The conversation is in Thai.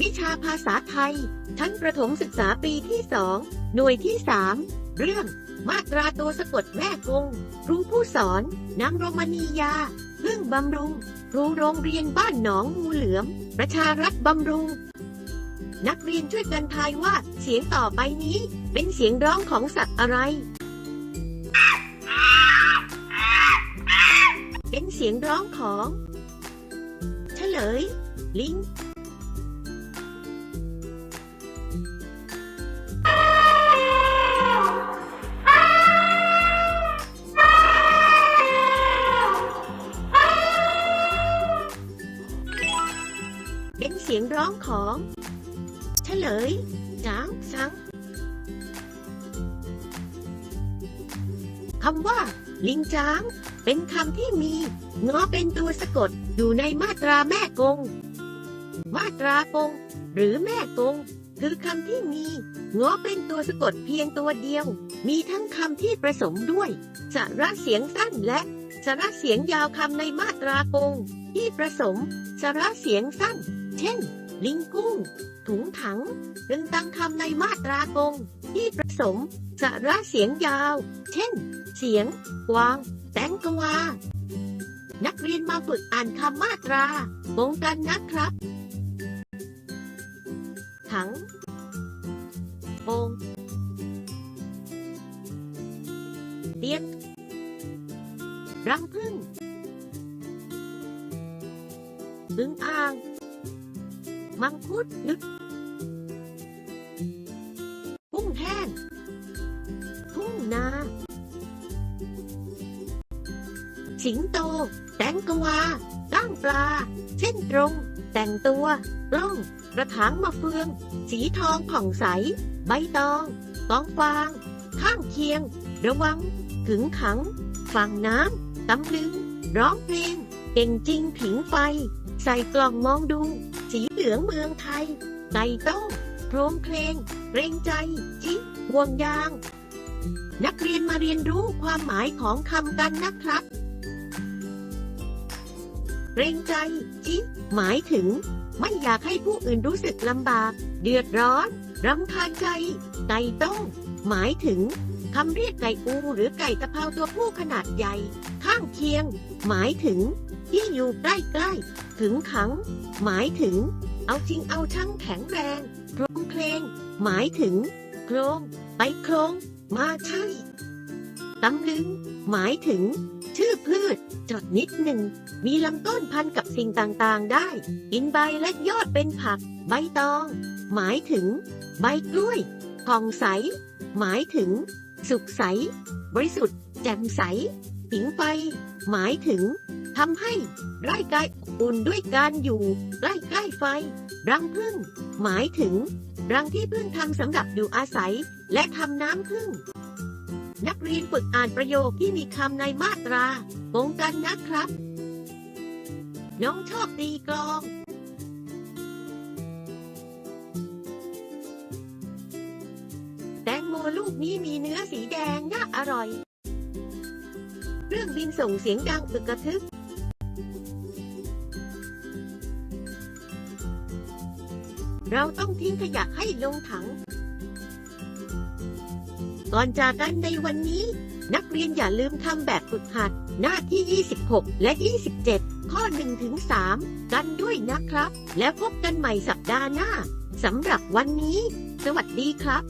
วิชาภาษาไทย ชั้นประถมศึกษาปีที่สอง หน่วยที่สาม เรื่อง มาตราตัวสะกดแม่กง ครูผู้สอน นางโรมณียา พึ่งบำรุง ครูโรงเรียนบ้านหนองงูเหลือม ประชารัฐบำรุง นักเรียนช่วยกันทายว่า เสียงต่อไปนี้ เป็นเสียงร้องของสัตว์อะไร เป็นเสียงร้องของ เฉลย ลิง สียงร้องของเฉลยจางซังคำว่า ลิงจาง เป็นคำที่มีงอเป็นตัวสะกดอยู่ในมาตราแม่กง มาตรากง หรือแม่กง คือคำที่มีงอเป็นตัวสะกดเพียงตัวเดียว มีทั้งคำที่ผสมด้วย สระเสียงสั้นและสระเสียงยาวคำในมาตรากง ที่ผสม สระเสียงสั้น เช่น ลิงกุ้ง ถุงถังรึงตังคำในมาตรากง ที่ผสมสระเสียงยาว เช่น เสียงกวาง แตงกวา นักเรียนมาฝึกอ่านคำมาตรากงกันนะครับ ถังโปงเตียงรังพึ่งบึงอ่าง มังคุดนึกกุ้งแห้งทุ่งนา สิงโต แตงกวาก้างปลา เส้นตรง แต่งตัวกล้องกระถางมะเฟือง สีทองผ่องใส ใบตองกองฟาง ข้างเคียง ระวังขึงขัง ฝั่งน้ำตำลึง ร้องเพลง เก่งจริงผิงไฟ ใส่กล่องมองดู เหลืองเมืองไทยไก่ต้มโครงเพลงเกรงใจจิห่วงยาง นักเรียนมาเรียนรู้ความหมายของคำกันนะครับเกรงใจจิหมายถึง ไม่อยากให้ผู้อื่นรู้สึกลำบาก เดือดร้อนรำคาญใจ ไก่ต้มหมายถึงคำเรียกไก่อูหรือไก่ตะเภาตัวผู้ขนาดใหญ่ ข้างเคียง หมายถึง ที่อยู่ใกล้ๆถึงขัง หมายถึง เอาจริงเอาช่างแข็งแรงโครงเพลง หมายถึง โครง ไปโครง มาใช่ตำลึง หมายถึง ชื่อพืช จดนิดหนึ่ง มีลำต้นพันกับสิ่งต่างๆได้ กินใบและยอดเป็นผัก ใบตอง หมายถึง ใบกล้วยผ่องใส หมายถึง สุขใส บริสุทธิ์ แจ่มใสผิงไฟ หมายถึง ทำให้ร่างกายอบอุ่นด้วยการอยู่ใกล้ๆไฟ รังผึ้งหมายถึง รังที่พึ่งทำสำหรับอยู่อาศัย และทำน้ำผึ้งนักเรียนฝึกอ่านประโยคที่มีคำในมาตรากงกันนะครับ น้องชอบตีกลองแตงโมลูกนี้มีเนื้อสีแดงน่าอร่อย เครื่องบินส่งเสียงดังอึกกระทึก เราต้องทิ้งขยะให้ลงถัง ก่อนจากกันในวันนี้ นักเรียนอย่าลืมทำแบบฝึกหัด หน้าที่ 26 และ 27 ข้อ1ถึง3กันด้วยนะครับ แล้วพบกันใหม่สัปดาห์หน้าสำหรับวันนี้ สวัสดีครับ